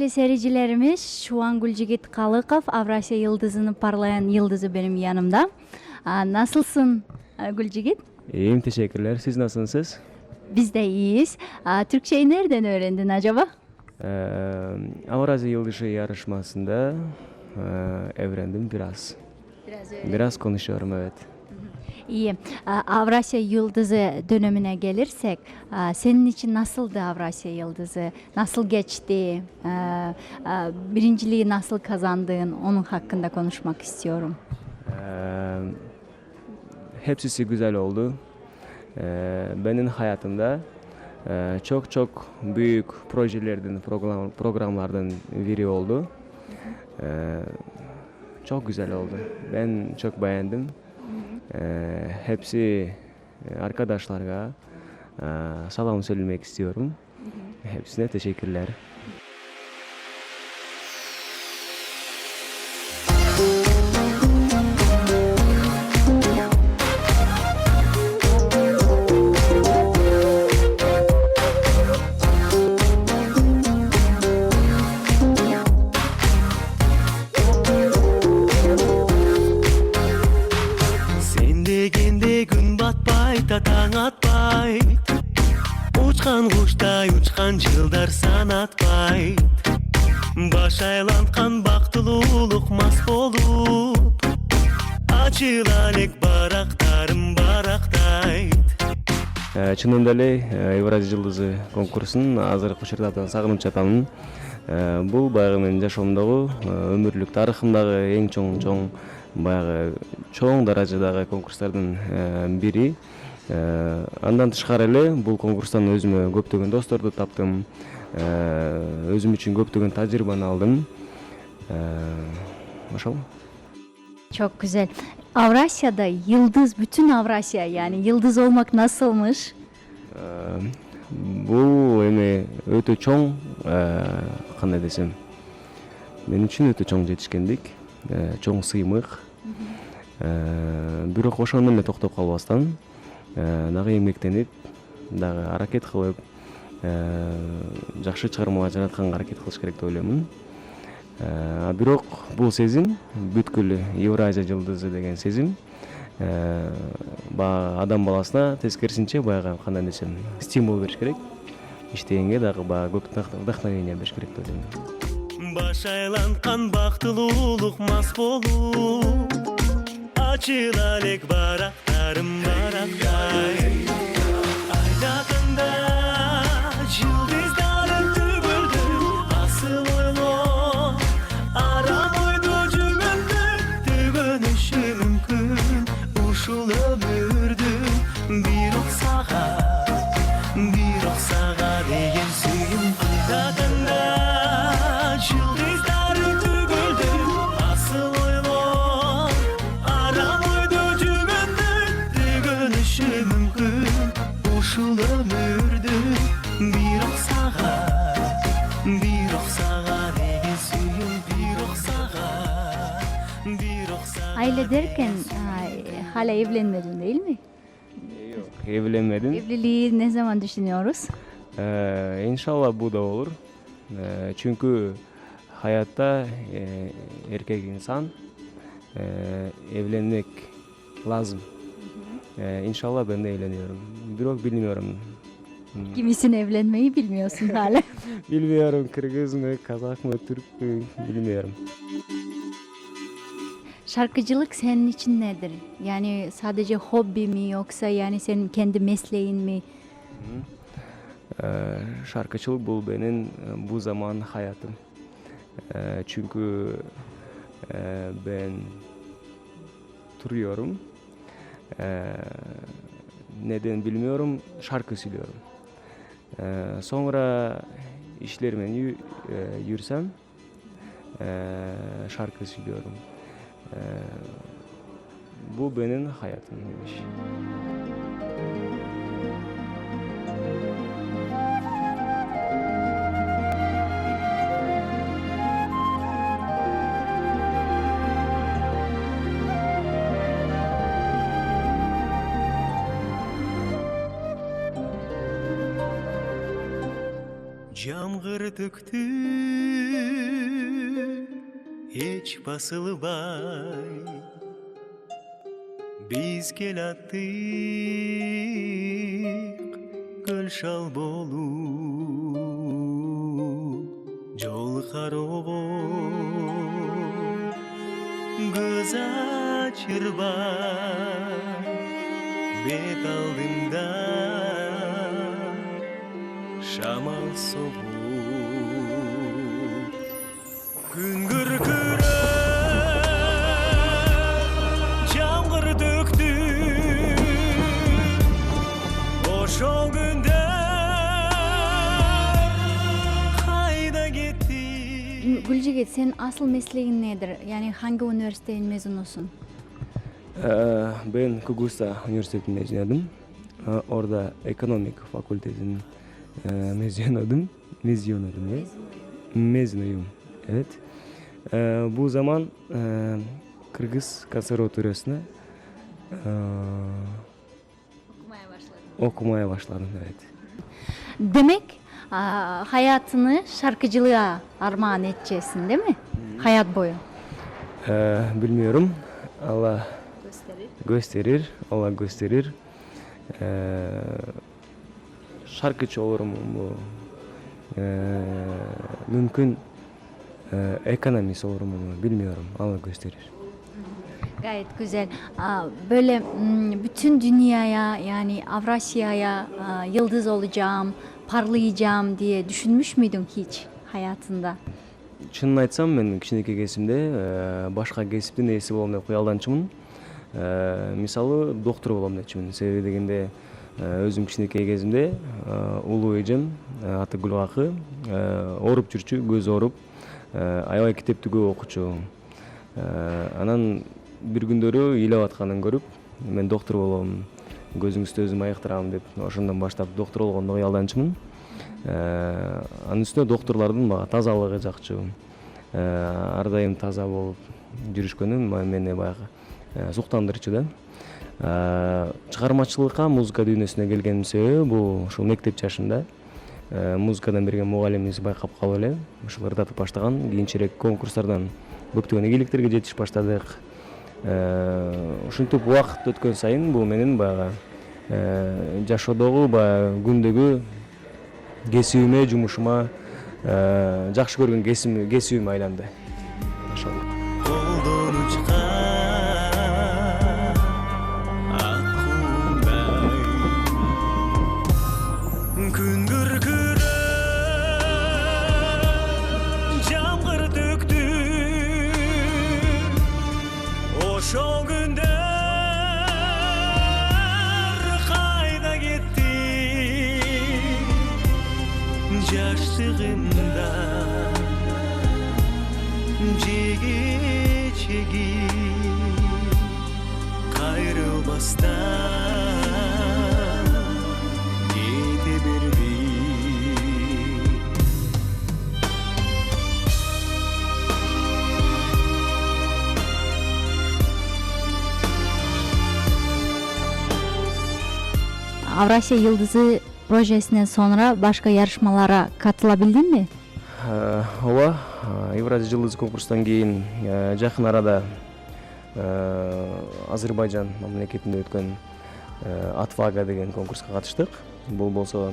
Kıymetli seyircilerimiz şu an Gülcigit Kalıkov Avrasya Yıldızı'nı parlayan yıldızı benim yanımda. Nasılsın Gülcigit? İyiyim teşekkürler. Siz nasılsınız? Biz de iyiyiz. Türkçeyi nereden öğrendin acaba? Ee, Avrazi Yıldızı yarışmasında e, öğrendim biraz. Biraz Biraz konuşuyorum evet. İyi. Aa, Avrasya Yıldızı dönemine gelirsek, aa, senin için nasıldı Avrasya Yıldızı? Nasıl geçti? Aa, aa, Birinciliği nasıl kazandın? Onun hakkında konuşmak istiyorum. Ee, hepsi güzel oldu. Ee, benim hayatımda e, çok çok büyük projelerden, program, programlardan biri oldu. Ee, çok güzel oldu. Ben çok beğendim. Ee, hepsi e, arkadaşlara e, selam söylemek istiyorum. Hepsine teşekkürler. Айланткан бактылуулук мас болуп Ачыла элек барактарым барактайт. Э, чынында эле э, евразия жылдызы конкурсун азыркы учурда абдан сагынып жатамын Э, бул баягы менин жашоомдогу өмүрлүк тарыхымдагы эң чоң чоң баягы чоң даражадагы конкурстардын бири. Андан тышкары эле бул конкурстан өзүмө көптөгөн досторду таптым өзүм үчүн көптөгөн тажрыйбаны алдым. Э, ошол Çok güzel. Avrasya'da yıldız, bütün Avrasya yani yıldız olmak nasılmış? Э, бул эми өтө чоң э, кандай десем мен үчүн өтө чоң жетишкендик. Э, чоң сыймык. Э, бирок ошону эле токтоп калбастан э, дагы эмгектенип дагы аракет кылып э, жакшы чыгармалар жаратканга аракет кылыш керек деп ойлоймун Э, бирок бул сезим бүткүл евразия жылдызы деген сезим э, баягы адам баласына тескерисинче баягы кандай десем стимул бериш керек. Иштегенге дагы баягы көп вдох- вдохновение бериш керек деп ойлойм. Баш айланткан бактылуулук мас болуп Ачыла элек барактарым барактайт Aile derken hala evlenmedin değil mi? Yok, evlenmedim. Evliliği ne zaman düşünüyoruz? Ee, inşallah bu da olur. Ee, çünkü hayatta e, erkek insan e, evlenmek lazım. Ee, inşallah ben de evleniyorum. Birok bilmiyorum. Hmm, Kimisin evlenmeyi bilmiyorsun hala. Bilmiyorum Kırgız mı, Kazak mı, Türk mü bilmiyorum. Şarkıcılık senin için nedir? Yani sadece hobi mi yoksa yani senin kendi mesleğin mi? Ee, şarkıcılık bu benim e, bu zaman hayatım. Ee, çünkü e, ben duruyorum. Ee, neden bilmiyorum şarkı söylüyorum. Ee, sonra işlerime e, yürüsem e, şarkı söylüyorum. Ee, bu benim hayatımmış. Jamgır töktü Еч басылбай биз келаттык көл шал болу. Жол карогоп көз аачырбай бет алдыңда шамал собу күнкөр senin asıl mesleğin nedir? Yani hangi üniversitenin mezunusun? Ee, ben Kugusta Üniversitesi'nde mezun Ee, Orada ekonomik fakültesinin e, mezun oldum. Mezun oldum ya. Mezunuyum. Evet. Ee, bu zaman e, Kırgız Konservatuarı'sına e, okumaya başladım. Evet. Demek hayatını şarkıcılığa armağan edeceksin değil mi? Hayat boyu. Ee, bilmiyorum. Allah Gösterir. gösterir. Allah gösterir. Ee, şarkıcı olurum bu. Ee, mümkün e, ekonomist olurum mu bilmiyorum. Allah gösterir. Gayet güzel. Böyle mm, bütün dünyaya yani Avrasya'ya yıldız olacağım, parlayacağım diye düşünmüş müydün hiç hayatında? Чынын айтсам мен кичинекей кезимде э, башка кесиптин ээси болом деп кыялданчумун Э, мисалы доктор болом депчимин себеби дегенде э, өзүм кичинекей кезимде э, улуу эжем э, аты гүлгакы э, ооруп жүрчү көзү ооруп э, аябай китепти көп окучу Э, анан бир күндөрү ыйлап атканын көрүп мен доктор болом көзүңүздү өзүм айыктырам деп ошондон баштап доктор болгонго кыялданчумун Э, анын үстүнө доктурлардын мага тазалыгы жакчу. Э, ар дайым таза болуп жүрүшкөнү мени баягы э, суктандырчу да. Чыгармачылыкка музыка дүйнөсүнө келгениmin себеби бул ушул мектеп жашында музыкадан берген мугалимибиз байкап калып эле ушул ырдатып баштаган кийинчерээк конкурстардан көптөгөн ийгиликтерге жетишип баштадык ушинтип убакыт өткөн сайын бул менин баягы э, жашоодогу баягы күндөгү кесибиме жумушума э, жакшы көргөн кесибим кесибиме айланды Yaşlığımda Çeki çeki Kayrılmazdan Gidebildi Avrasya Yıldızı projesinden sonra başka yarışmalara katılabildin mi? Ооба евразия жылдыз конкурстан кийин э, жакын арада э, азербайжан мамлекетинде өткөн э, атвага деген конкурска катыштык бул болсо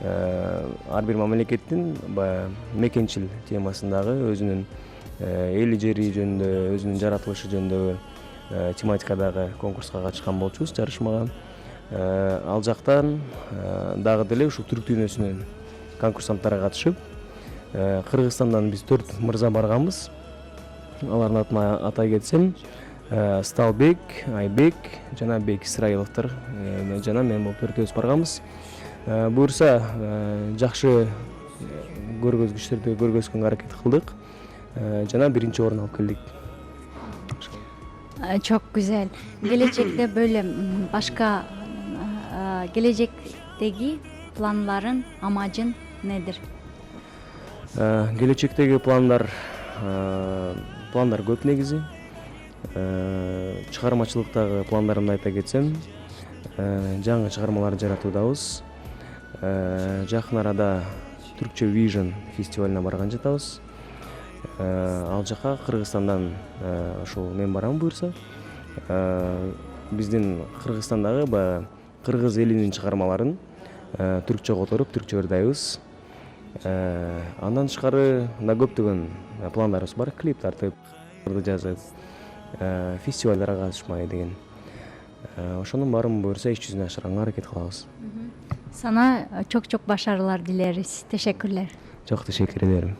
э, ар бир мамлекеттин баягы мекенчил темасындагы өзүнүн эли жери жөнүндө өзүнүн жаратылышы жөнүндөгү тематикадагы конкурска катышкан болчубуз жарышмага ал жактан э, дагы деле ушул түрк дүйнөсүнөн конкурсанттар катышып Э, кыргызстандан биз төрт мырза барганбыз. Алардын атын атай кетсем э, сталбек айбек жана бек исраиловдор э, жана мен болуп төртөөбүз барганбыз. Э, буюрса э, жакшы э, көргөзгүчтөрдү көргөзгөнгө аракет кылдык. Э, жана биринчи орун алып келдик. Güzel. Gelecekte böyle mm, başka planların, amacın nedir? Э, келечектеги пландар пландар көп негизи чыгармачылыктагы пландарымды айта кетсем жаңы чыгармалар жаратуудабыз жакын арада түркчө vision фестивалына барган жатабыз ал жака кыргызстандан ушул мен барам буюрса биздин кыргызстандагы баягы кыргыз элинин чыгармаларын э, түркчө которуп түркчө ырдайбыз Э, андан тышкары да көптөгөн э, пландарыбыз бар клип тартып ырды жазып э, фестивалдарга катышмай деген Э, ошонун баарын буюрса иш жүзүнө ашырганга аракет кылабыз Sana çok çok başarılar dileriz. Teşekkürler. çok teşekkür ederim